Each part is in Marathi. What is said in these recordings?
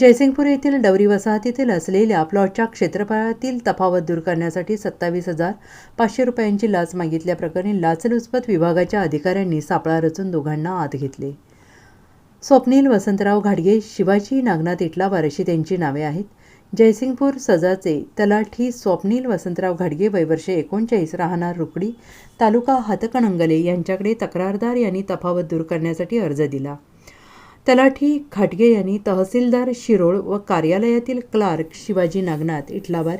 जयसिंगपूर येथील डवरी वसाहतीतील असलेल्या प्लॉटच्या क्षेत्रफळातील तफावत दूर करण्यासाठी सत्तावीस हजार पाचशे रुपयांची लाच मागितल्याप्रकरणी लाचलुचपत विभागाच्या अधिकाऱ्यांनी सापळा रचून दोघांना आत घेतले. स्वप्नील वसंतराव घाडगे शिवाजी नागनाथ इटलावार अशी त्यांची नावे आहेत. जयसिंगपूर सजाचे तलाठी स्वप्नील वसंतराव घाडगे वयवर्षे एकोणचाळीस राहणार रुकडी तालुका हातकणंगले यांच्याकडे तक्रारदार यांनी तफावत दूर करण्यासाठी अर्ज दिला. तलाठी खाटगे यांनी तहसीलदार शिरोळ व कार्यालयातील क्लार्क शिवाजी नागनाथ इटलावार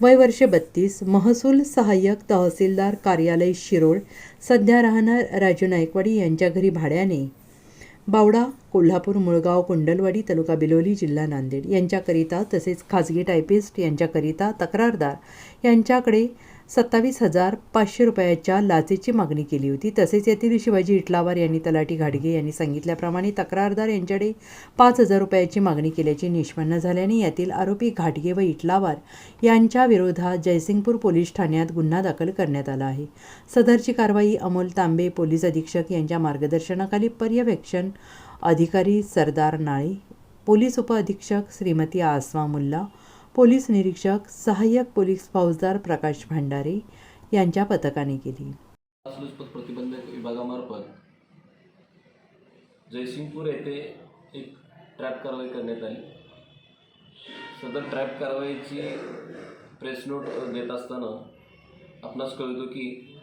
वय वर्ष बत्तीस महसूल सहाय्यक तहसीलदार कार्यालय शिरोळ सध्या राहणार राजू नायकवाडी यांच्या घरी भाड्याने. बावडा कोल्हापूर मुळगाव कुंडलवाडी तालुका बिलोली जिल्हा नांदेड यांच्याकरिता तसेच खाजगी टायपिस्ट यांच्याकरिता तक्रारदार यांच्याकडे सत्तावीस हजार पाचशे रुपयाच्या लाचेची मागणी केली होती. तसेच येथील शिवाजी इटलावार यांनी तलाठी घाडगे यांनी सांगितल्याप्रमाणे तक्रारदार यांच्याकडे पाच हजार रुपयाची मागणी केल्याचे निष्पन्न झाल्याने यातील आरोपी घाटगे व इटलावार यांच्या विरोधात जयसिंगपूर पोलीस ठाण्यात गुन्हा दाखल करण्यात आला आहे. सदरची कारवाई अमोल तांबे पोलीस अधीक्षक यांच्या मार्गदर्शनाखाली पर्यवेक्षण अधिकारी सरदार नाळे पोलीस उपअधीक्षक श्रीमती आसमा मुल्ला पोलीस निरीक्षक सहाय्यक पोलीस फौजदार प्रकाश भांडारे यांच्या पथकाने केली. प्रतिबंधक विभागामार्फत जयसिंगपूर येथे एक ट्रॅप कारवाई करण्यात आली. सदर ट्रॅप कारवाईची प्रेस नोट देत असताना आपणास कळतो की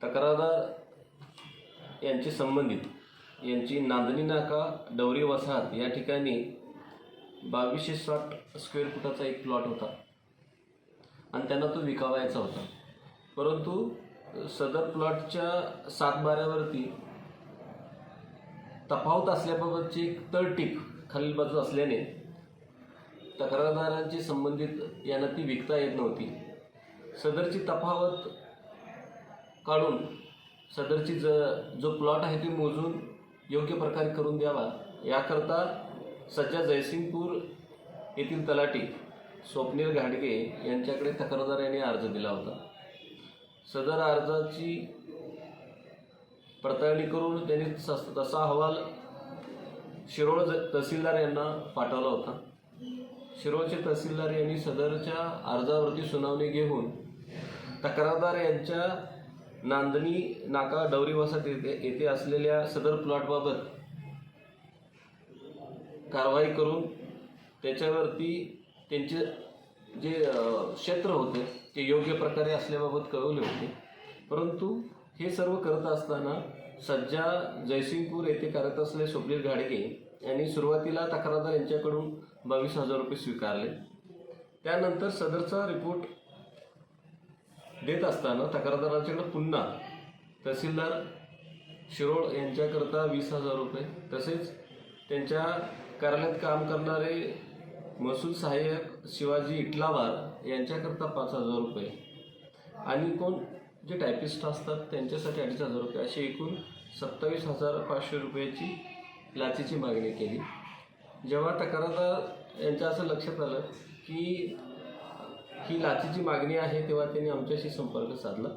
तक्रारदार यांची संबंधित यांची नांदणी नाका डवरी वसाहत या ठिकाणी बावीसशे साठ स्क्वेअर फुटाचा एक प्लॉट होता. आणि त्यांना तो विकावायचा होता. परंतु सदर प्लॉटच्या सातबाऱ्यावरती तफावत असल्याबाबतची एक तळटीप खालील बाजू असल्याने तक्रारदारांची संबंधित यांना ती विकता येत नव्हती. सदरची तफावत काढून सदरची ज जो प्लॉट आहे ते मोजून योग्य प्रकारे करून द्यावा याकरता सध्या जयसिंगपूर येथील तलाठी स्वप्नील घाडगे यांच्याकडे तक्रारदार यांनी अर्ज दिला होता. सदर अर्जाची पडताळणी करून त्यांनी सस तसा अहवाल शिरोळ ज- तहसीलदार यांना पाठवला होता. शिरोळचे तहसीलदार यांनी सदरच्या अर्जावरती सुनावणी घेऊन तक्रारदार यांच्या नांदणी नाका डवरीवासात येथे येथे असलेल्या सदर प्लॉटबाबत कारवाई करून त्याच्यावरती त्यांचे जे क्षेत्र होते ते योग्य प्रकारे असल्याबाबत कळवले होते. परंतु हे सर्व करत असताना सध्या जयसिंगपूर येथे करत असलेले स्वप्नील घाडगे यांनी सुरुवातीला तक्रारदार यांच्याकडून बावीस हजार रुपये स्वीकारले. त्यानंतर सदरचा रिपोर्ट देत असताना तक्रारदारांच्याकडे पुन्हा तहसीलदार शिरोळ यांच्याकरता वीस हजार रुपये तसेच त्यांच्या कार्यालयात काम करणारे महसूल सहाय्यक शिवाजी इटलावार यांच्याकरता पाच हजार रुपये. आणि कोण? जे टायपिस्ट असतात त्यांच्यासाठी अडीच हजार रुपये. अशी एकूण सत्तावीस हजार पाचशे रुपयाची लाचेची मागणी केली. जेव्हा तक्रारदार यांच्या असं लक्षात आलं की ही लाचेची मागणी आहे तेव्हा त्यांनी आमच्याशी संपर्क साधला.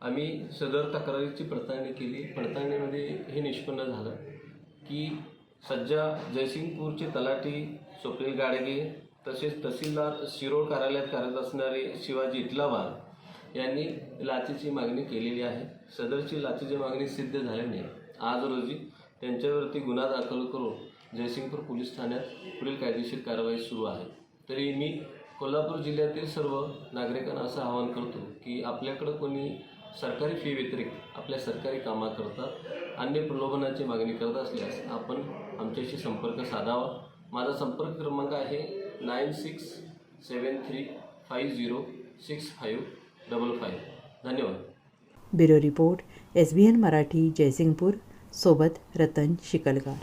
आम्ही सदर तक्रारीची पडताळणी केली. पडताळणीमध्ये हे निष्पन्न झालं की सध्या जयसिंगपूरचे तलाठी स्वप्नील गाडगे तसेच तहसीलदार शिरोळ कार्यालयात कार्यरत असणारे शिवाजी इटलावार यांनी लाचेची मागणी केलेली आहे. सदरची लाचेची मागणी सिद्ध झाल्याने आज रोजी त्यांच्यावरती गुन्हा दाखल करून जयसिंगपूर पोलीस ठाण्यात पुढील कायदेशीर कारवाई सुरू आहे. तरी मी कोल्हापूर जिल्ह्यातील सर्व नागरिकांना असं आवाहन करतो की आपल्याकडं कोणी सरकारी फी व्यतिरिक्त आपल्या सरकारी कामाकरता अन्य प्रलोभनाची मागणी करत असल्यास आपण आमच्याशी संपर्क साधावा. माझा संपर्क क्रमांक आहे nine six seven three five zero six five double five. धन्यवाद. Bureau report S B N Marathi Jaysingpur सोबत रतन शिकलगार.